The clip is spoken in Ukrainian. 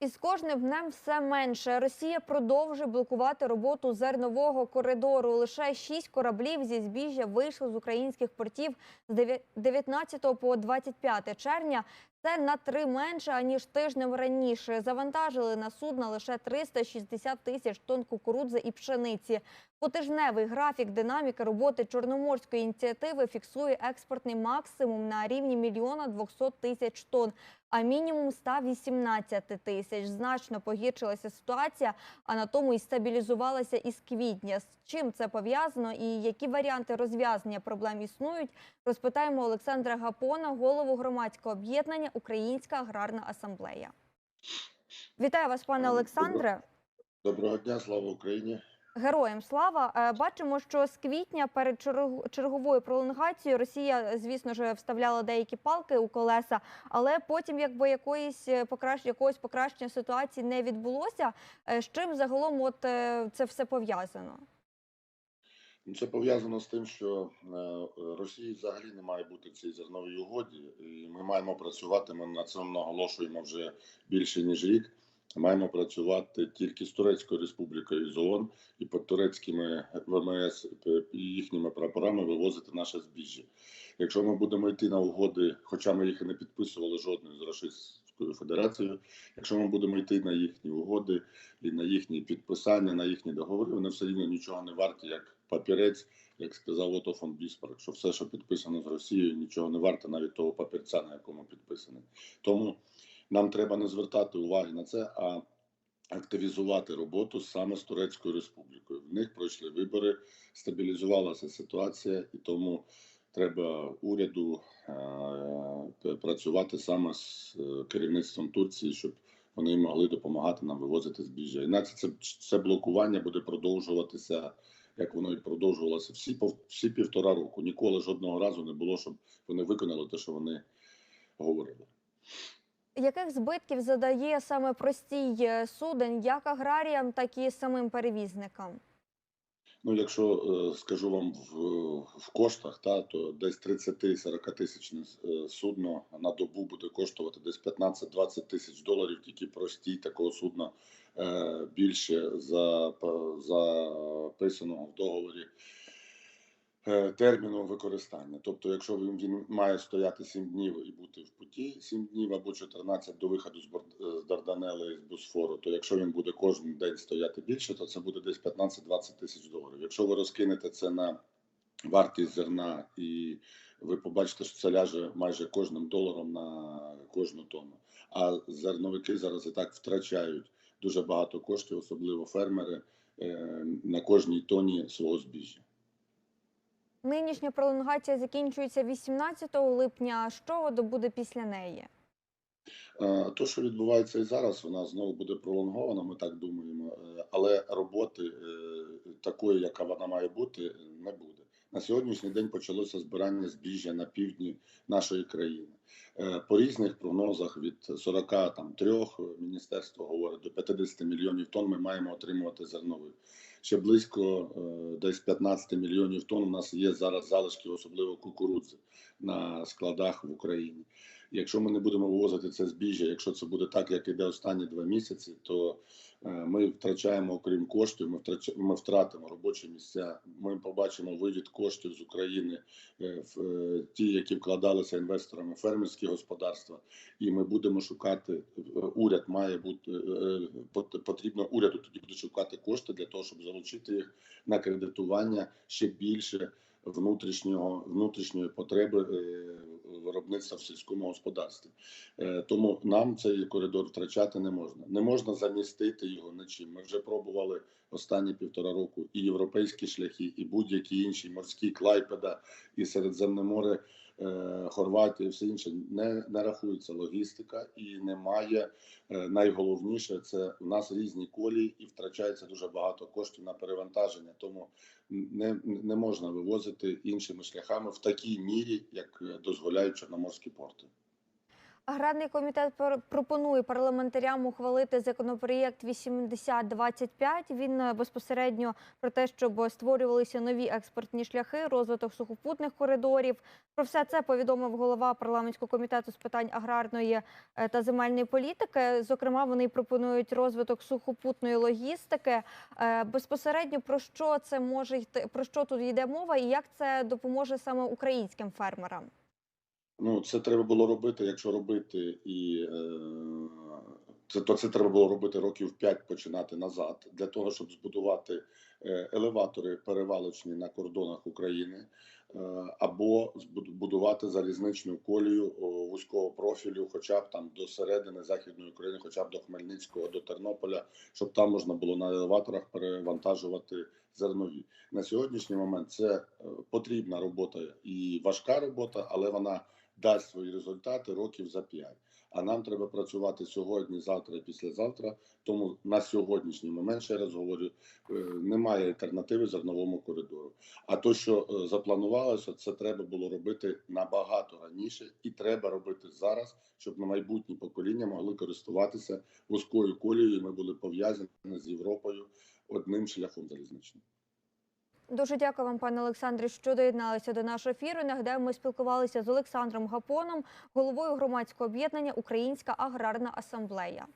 І з кожним днем все менше. Росія продовжує блокувати роботу зернового коридору. Лише шість кораблів зі збіжжя вийшли з українських портів з дев'я- 19 по 25 червня. Це на три менше аніж тижнем раніше. Завантажили на судна лише 360 тисяч тонн кукурудзи і пшениці. Потижневий графік динаміки роботи чорноморської ініціативи фіксує експортний максимум на рівні мільйона 200 тисяч тонн, а мінімум 118 тисяч. Значно погіршилася ситуація, а на тому і стабілізувалася із квітня. З чим це пов'язано і які варіанти розв'язання проблем існують, розпитаємо Олександра Гапона, голову громадського об'єднання Українська аграрна асамблея. Вітаю вас, пане Олександре. Доброго дня, слава Україні. Героям слава Е, бачимо, що з квітня перед черговою пролонгацією Росія, звісно ж, вставляла деякі палки у колеса, але потім, якби якоїсь е, покращ... якогось покращення ситуації не відбулося. Е, З чим загалом от це все пов'язано? Це пов'язано з тим, що е, Росії взагалі не має бути в цій зерновій угоді, і ми маємо працювати. Ми на цьому наголошуємо вже більше ніж рік. Маємо працювати тільки з Турецькою республікою з ООН і під турецькими ВМС і їхніми прапорами вивозити наше збіжжя. Якщо ми будемо йти на угоди, хоча ми їх і не підписували жодної з Російською Федерацією, якщо ми будемо йти на їхні угоди і на їхні підписання, на їхні договори, вони все рівно нічого не варті, як папірець, як сказав Ото фон Біспарк, що все, що підписано з Росією, нічого не варте, навіть того папірця, на якому підписаний. Тому нам треба не звертати уваги на це, а активізувати роботу саме з Турецькою Республікою. В них пройшли вибори, стабілізувалася ситуація, і тому треба уряду е, працювати саме з е, керівництвом Турції, щоб вони могли допомагати нам вивозити збіжжя. Інакше це, це блокування буде продовжуватися, як воно і продовжувалося всі всі півтора року. Ніколи жодного разу не було, щоб вони виконали те, що вони говорили. Яких збитків задає саме простій е, суден, як аграріям, так і самим перевізникам? Ну, якщо е, скажу вам в, в коштах, та то десь 30-40 тисячне судно на добу буде коштувати десь 15-20 тисяч доларів, тільки простій такого судна е, більше за записаного в договорі е, терміну використання. Тобто, якщо він, він має стояти 7 днів і бути в путі 7 днів або 14 до виходу з, з Дарданели з Босфору, то якщо він буде кожен день стояти більше, то це буде десь 15-20 тисяч доларів. Якщо ви розкинете це на вартість зерна і ви побачите, що це ляже майже кожним доларом на кожну тонну. А зерновики зараз і так втрачають дуже багато коштів, особливо фермери, е, на кожній тоні свого збіжжя. Нинішня пролонгація закінчується 18 липня. Що буде після неї? Е, То, що відбувається і зараз, вона знову буде пролонгована, ми так думаємо, е, але роботи е, такої, яка вона має бути, не буде. На сьогоднішній день почалося збирання збіжжя на півдні нашої країни. Е, По різних прогнозах від 43 міністерство говорить до 50 мільйонів тонн ми маємо отримувати зернових. Ще близько е, десь 15 мільйонів тонн у нас є зараз залишки, особливо кукурудзи на складах в Україні. Якщо ми не будемо вивозити це збіжжя, якщо це буде так, як іде останні два місяці, то е, ми втрачаємо, окрім коштів, ми втрач... ми втратимо робочі місця. Ми побачимо вивід коштів з України е, в е, ті, які вкладалися інвесторами фермерські господарства, і ми будемо шукати. Уряд має бути потрібно уряду тоді буде шукати кошти для того, щоб залучити їх на кредитування ще більше внутрішнього внутрішньої потреби виробництва в сільському господарстві. Е, Тому нам цей коридор втрачати не можна. Не можна замістити його нічим. Ми вже пробували останні півтора року і європейські шляхи, і будь-які інші морські Клайпеда, і Середземне море, е, Хорватія, і все інше не, не рахується логістика і немає. е, Найголовніше це у нас різні колії і втрачається дуже багато коштів на перевантаження. Тому не, не можна вивозити іншими шляхами в такій мірі, як дозволяють чорноморські порти. Аграрний комітет пр- пропонує парламентарям ухвалити законопроєкт 8025. Він е, безпосередньо про те, щоб створювалися нові експортні шляхи, розвиток сухопутних коридорів. Про все це повідомив голова парламентського комітету з питань аграрної е, та земельної політики. Зокрема, вони пропонують розвиток сухопутної логістики. Е, Безпосередньо про що це може йти, про що тут йде мова, і як це допоможе саме українським фермерам? Ну, це треба було робити, якщо робити, і е, це то це треба було робити років 5 починати назад, для того, щоб збудувати е, елеватори перевалочні на кордонах України, е, або збуд- будувати залізничну колію вузького профілю, хоча б там до середини західної України, хоча б до Хмельницького, до Тернополя, щоб там можна було на елеваторах перевантажувати зернові. На сьогоднішній момент це потрібна робота і важка робота, але вона дасть свої результати років за п'ять. А нам треба працювати сьогодні, завтра і післязавтра. Тому на сьогоднішній момент, ще раз говорю, е, немає альтернативи зерновому коридору. А то, що е, запланувалося, це треба було робити набагато раніше, і треба робити зараз, щоб на майбутні покоління могли користуватися вузькою колією. і Ми були пов'язані з Європою одним шляхом залізничним. Дуже дякую вам, пане Олександре, що доєдналися до нашого ефіру. Нагадаю, ми спілкувалися з Олександром Гапоном, головою громадського об'єднання Українська аграрна асамблея.